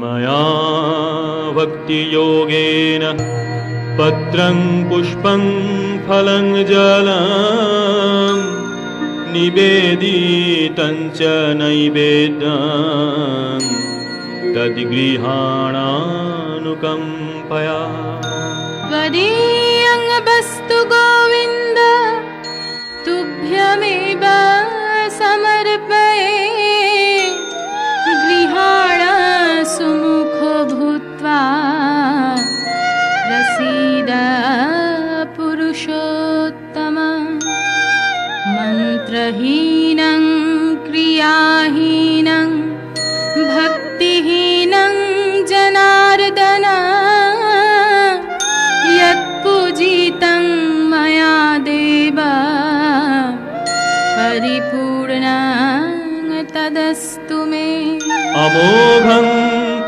मया भक्तियोगेन पत्रं पुष्पं फलं जलम् निवेदितं च नैवेद्यं तद्गृहाणानुकम्पया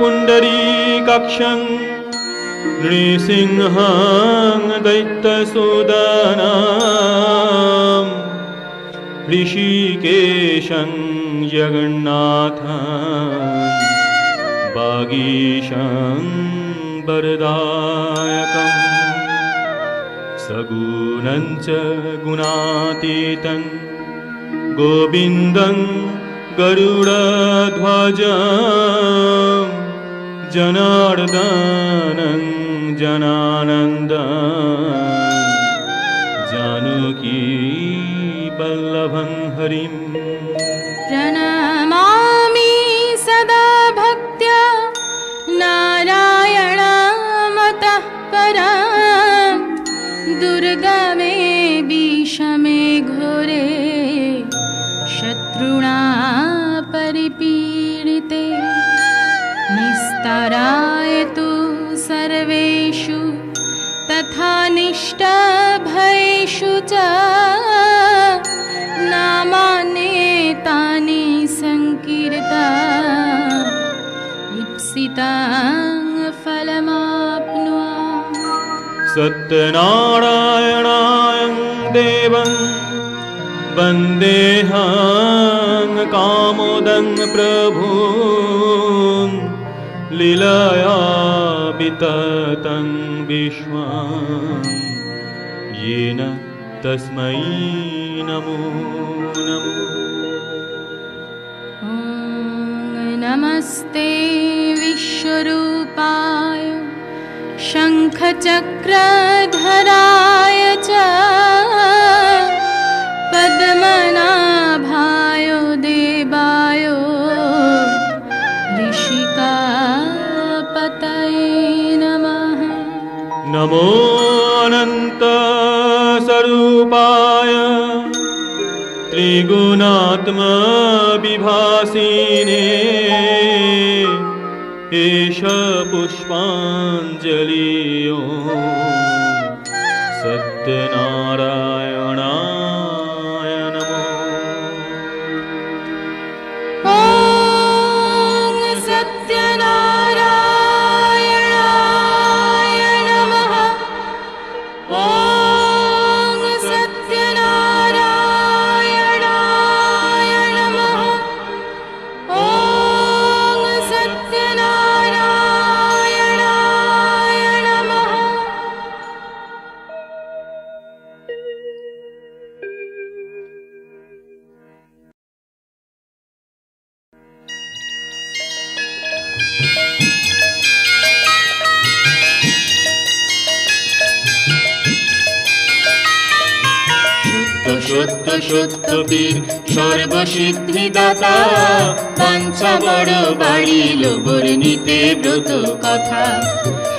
पुण्डरीकक्षं नृसिंहं दैत्यसुदनम् ऋषिकेशं जगन्नाथं वागीशं वरदायकम् सगुणं च गुणातीतं गोविन्दं गरुडध्वजं जनार्दनं जनानन्द। जानकी वल्लभं हरिम्। प्रणमामि सत्यनारायणाय देवं वन्देहं कामोदं प्रभुं लीलया विततं विश्वं येन तस्मै नमो नमो। नमस्ते विश्वरूपाय शङ्खचक्रधराय च पद्मनाभाय देवाय ऋषिकापतये नमः। नमो अनन्तस्वरूपाय त्रिगुणात्मविभासिने एष पुष्पाञ्जलियो। सत्यनारायणाय বীর সর্বসিদ্ধিদাতা। পাঞ্চা বড় বাড়িল বর্ণিতে ব্রত কথা।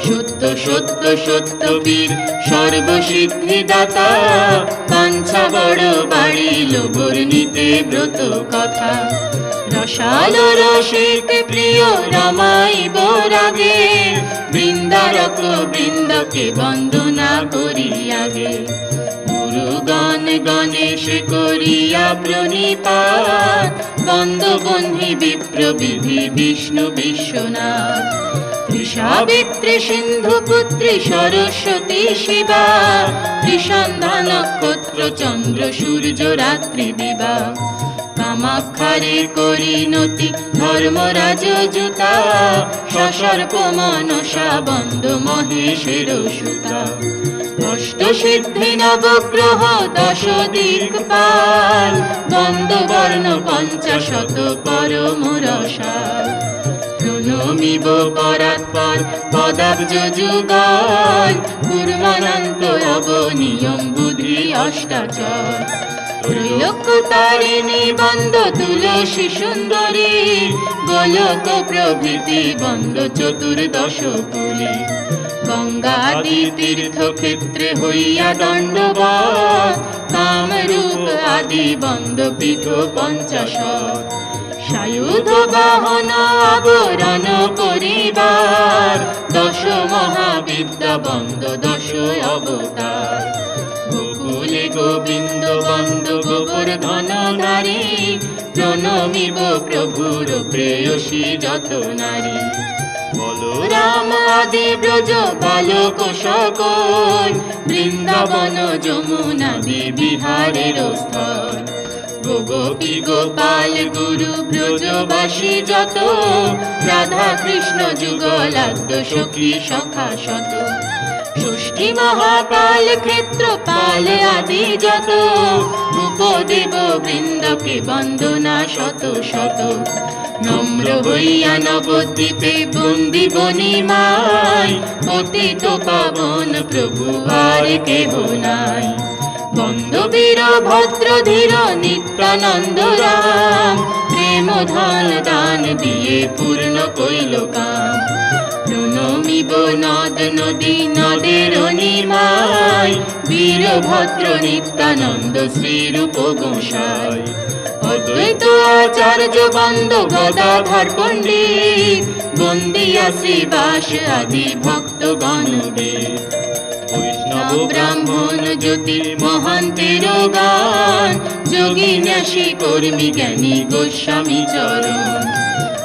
সত্য সত্য সত্য বীর সর্বসিদ্ধিদাতা। পাঞ্চা বড় বাড়িল বর্ণিতে ব্রত কথা। রসাল রসিক প্রিয় রামাই বরাগে, বৃন্দারক বৃন্দকে বন্দনা করি গুরুগণ গণেশ করিয়া প্রণিপাত, বন্দবন্ধি বিপ্রবিধি বিষ্ণু বিশ্বনাথ। ত্রিসাবিত্রী সিন্ধু পুত্রী সরস্বতী শিবা ত্রিসন্ধ্যা নক্ষত্র চন্দ্র সূর্য রাত্রি দিবা। কামাক্ষারে করিনতি ধর্মরাজ জুতা, সসর্প মনসা বন্ধ মহেশের সুতা। অষ্ট সিদ্ধি নবগ্রহ দশ দিকপাল বন্দ বর্ণ পঞ্চাশত পরম রসাল প্রণমিব পরাৎপর পদাব্জ যুগল। পূর্বানন্ত অবনিয়ম বুদ্ধি অষ্টাচর ত্রৈলোক্য তারিণী বন্দ তুলসী সুন্দরী। গোলক প্রভৃতি বন্দ চতুর্দশ কুলি গঙ্গাদি তীর্থক্ষেত্রে হইয়া দণ্ডবত কামরূপ আদি বন্দ পীঠ পঞ্চাশত সায়ুধ বাহন আবরণ করিবার। দশ মহাবিদ্যা বন্দ দশ অবতার। গোকুলে গোবিন্দ, বন্দ গোপর ধন, নারী। প্রণমিব প্রভুর প্রেয়সী যত নারী। বলরাম আদি ব্রজ বালক সকল, বৃন্দাবন যমুনাদি বিহারের স্থল। গোপী গোপাল গুরু ব্রজবাসী যত, রাধা কৃষ্ণ যুগলাদ্য সখী সখা শত। ষষ্ঠী মহাকাল ক্ষেত্র পাল আদি যত উপদেব বৃন্দকে বন্দনা শত শত। নম্র হইয়া নবদ্বীপে বন্দি বনিমাই, পতিত পাবন প্রভু আর কেহ নাই। বন্দবীর ভদ্র, ধীর, নিত্যানন্দ রাম, প্রেম, ধন, দান দিয়ে পূর্ণ কইল কাম। প্রণমিব নদ, নদী, নদের নিমাই বীরভদ্র নিত্যানন্দ শ্রীরূপ গোসাই। অদ্বৈত আচার্য বন্দ গদাধর পণ্ডিত, বন্দিয়া শ্রীবাস আদি ভক্ত গণদেব বৈষ্ণব, ব্রাহ্মণ, জ্যোতি মহান্তের গান যোগী, ন্যাসী, কর্মী, জ্ঞানী, গোস্বামী চরণ।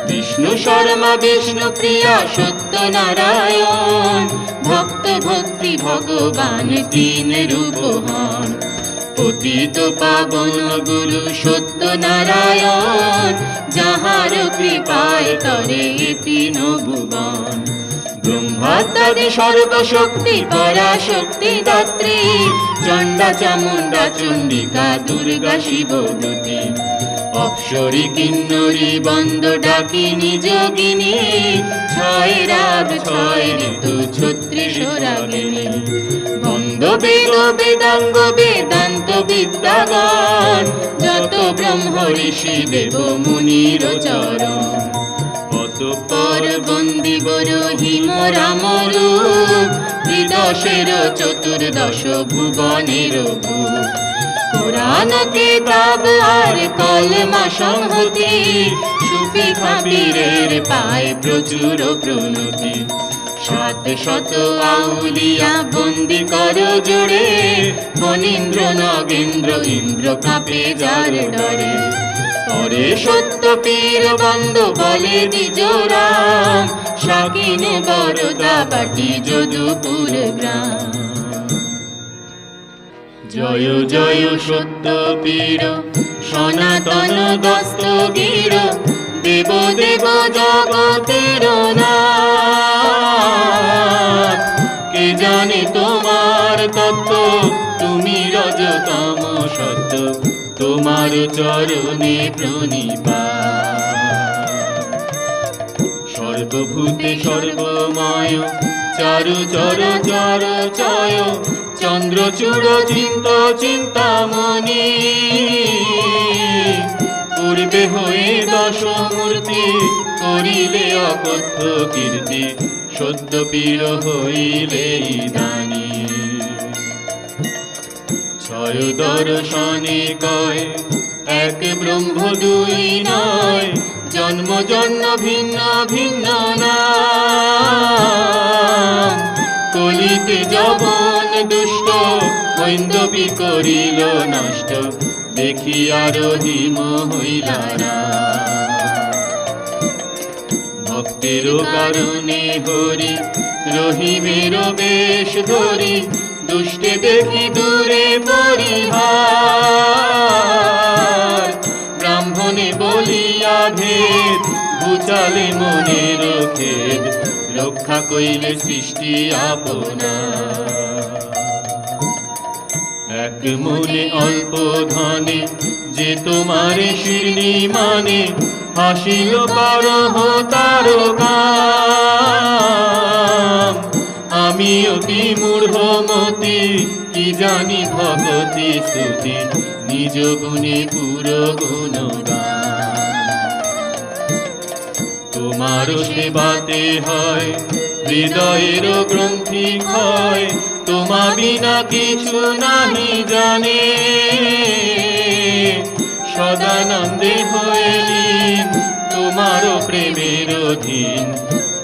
বিষ্ণু শর্মা, বিষ্ণু প্রিয়া সত্য নারায়ণ ভক্ত ভক্তি ভগবান তিন রূপ হন পতিত পাবন গুরু সত্য নারায়ণ যাহার কৃপায় তরে তিন ভুবন ব্রহ্মাত্মাদি সর্বশক্তি দাত্রী, চণ্ডা চামুণ্ডা চণ্ডিকা দুর্গা কিন্নরি বন্দ যোগিনী ছয় রাগ, ছয় ঋতু, ছত্রিশ রাগিনী বন্দ বেদ বেদাঙ্গ বেদান্ত বিদ্যাগণ যত ব্রহ্ম ঋষি দেব মুনির চরণ। অতঃপর বন্দি বড় হিম রাম ত্রিদশের চতুর্দশ ভুবনের ভূপ কোরআন কিতাব আর কলমা সংহতি, সুফি খাবিরের পায় প্রচুর প্রণতি। সাত শত আউলিয়া বন্দি কর জোড়ে ফণীন্দ্র নগেন্দ্র, ইন্দ্র কাপে যার ডরে। পরে সত্য পীর বন্ধ বলে দ্বিজরাম শাকিন বরদা বাটি যদুপুর গ্রাম। জয় জয় সত্য পীর, সনাতন দস্তগীর। দেব দেব জগতের নাথ। জানে তোমার তত্ত্ব। তুমি রজতম সত্য, তোমার চরণে প্রণিপা সর্বভূতে সর্বময়, চারু চর চর চয় চন্দ্রচূড় চিন্ত চিন্তামণি। পূর্বে হয়ে দশ মূর্তি করিলে অকথ্য কীর্তি সত্য পীর হইলে দানী ছয় দর্শনে কয়, এক ব্রহ্ম দুই নয়, জন্ম জন্ম ভিন্ন ভিন্ন না কলিতে জবন দুষ্ট হৈন্দবি করিল নষ্ট দেখি আরও হিম হইলারা ভক্তের কারণে হরি রহিমের বেশ ধরি, দুষ্টে দেখি দূরে পরিহার। ব্রাহ্মণ ঘুচালে মনের খেদ রক্ষা কইলে সৃষ্টি আপনা এক মনে অল্প ধনে, যে তোমার শিরনি মানে হাসিল করহ তারকাম আমি অতি মূঢ়মতি কি জানি ভগতি স্তুতি নিজ গুণে পুরো তোমার সেবাতে হয়, হৃদয়ের গ্রন্থি হয় তোমা বিনা কিছু নাহি জানে। সদানন্দে হইলি অধীন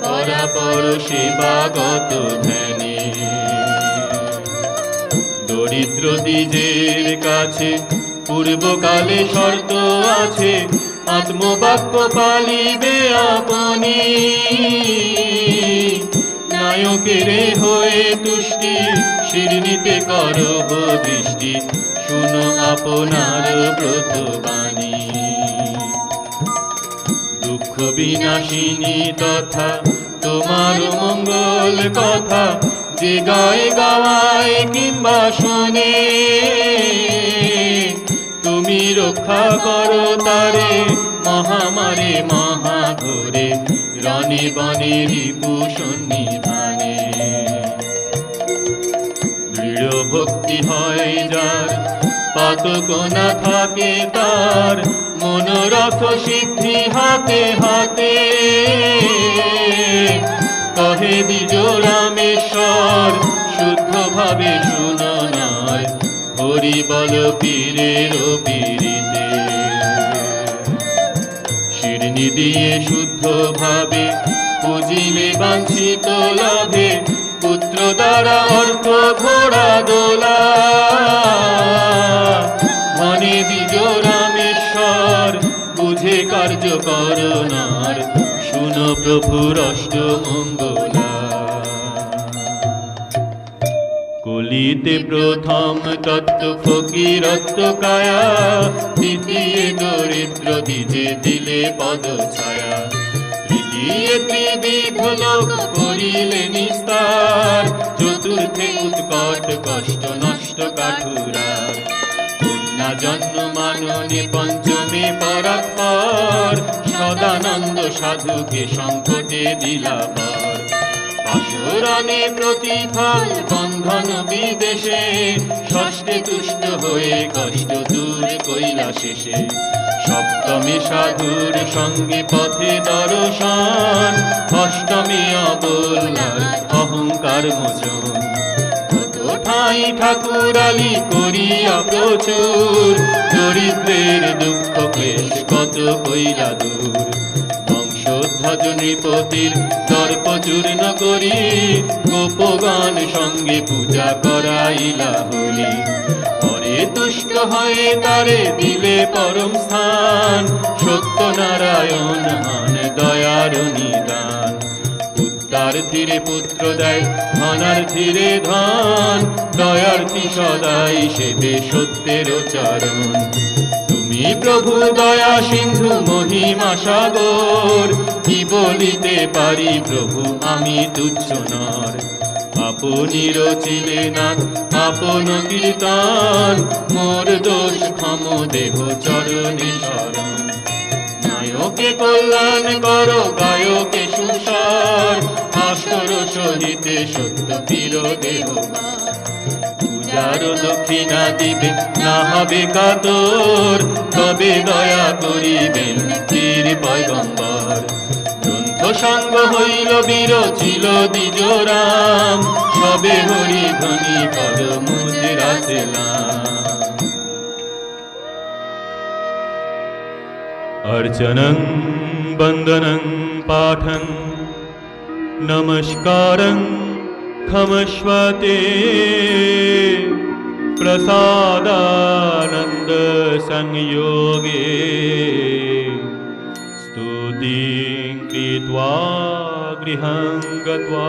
পরাপর সেবাগত ধ্যানে। দরিদ্র দ্বিজের কাছে পূর্বকালে শর্ত আছে, আত্মবাক্য পালিবে আপনি। নায়কের হয়ে তুষ্টি শিরনিতে করহ দৃষ্টি, শুনো আপনার ব্রতবাণী। বিনাশিনী তথা, তোমার মঙ্গল কথা যে গায়ে গাওয়ায় কিংবা শোনে। তুমি রক্ষা করো তারে মহামারে মহাঘরে, রণে বনে রিপু সন্নিধানে। দৃঢ় ভক্তি হয় যার পাতক না থাকে তার মনোরথ সিদ্ধি হাতে হাতে। কহে রামেশ্বর শুদ্ধ ভাবে শুননার হরি বল পীরের পীরিতে। শিরনি দিয়ে শুদ্ধ ভাবে পুজিলে বাঞ্ছিত লাভে পুত্র দ্বারা অর্থ ঘোড়া দোলা। মনে দিজ রামেশ্বর, বুঝে কার্য করনার শুনো প্রভুর অষ্ট কলিতে প্রথম তত্ত্ব ফকিরত্ব কায়া, দ্বিতীয় দরিদ্র দিজে দিলে পদ ছায়া ত্রিবিধ লোক করিলে নিস্তার। চতুর্থে উৎকট কষ্ট নষ্ট কাঠুরা কন্যা জন্ম মাননে পঞ্চমে পরাৎপর সদানন্দ সাধুকে সংকটে দিলা পর আসরণে প্রতিফল, বন্ধন বিদেশে। ষষ্ঠে তুষ্ট হয়ে কষ্ট দূর কইলা শেষে সপ্তমী সাধুর সঙ্গে পথে দর্শন। অষ্টমী অবলার অহংকার মোচন। ঠাই ঠাকুর আলী করিয়া প্রচুর। দরিদ্রের দুঃখ কত কইলা দূর। নৃপতির দর্প চূর্ণ করি গোপগান সঙ্গে পূজা করাইলা হলি। পরে তুষ্ট হয়ে তারে দিলে পরম স্থান, সত্যনারায়ণ হন দয়ার নিদান। উত্তার ধীরে পুত্র দেয়, ধনার ধীরে ধন দয়ার্থী সদাই সেবে সত্যের চরণ। তুমি প্রভু দয়া, সিন্ধু মহিমা, সাগর। কি বলিতে পারি প্রভু, আমি তুচ্ছ নর। আপনি রচিলে না আপন কীর্তন। মোর দোষ ক্ষম দেহ, চরণে শরণ। নায়কে কল্যাণ করো, গায়কে সুসর। আসর সহিতে সত্য পীর দেহ যার দক্ষিণা দিবে, না হবে কাতর, তবে দয়া করিবেন তীর পয়গম্বর। সঙ্গ হইল বীর, ছিল দ্বিজরাম সবে হরি ধনি কর মুজরা অর্চনং, বন্দনং, পাঠং, নমস্কারং। खमस्वते प्रसादानन्दसंयोगे स्तुतिं कृत्वा गृहं गत्वा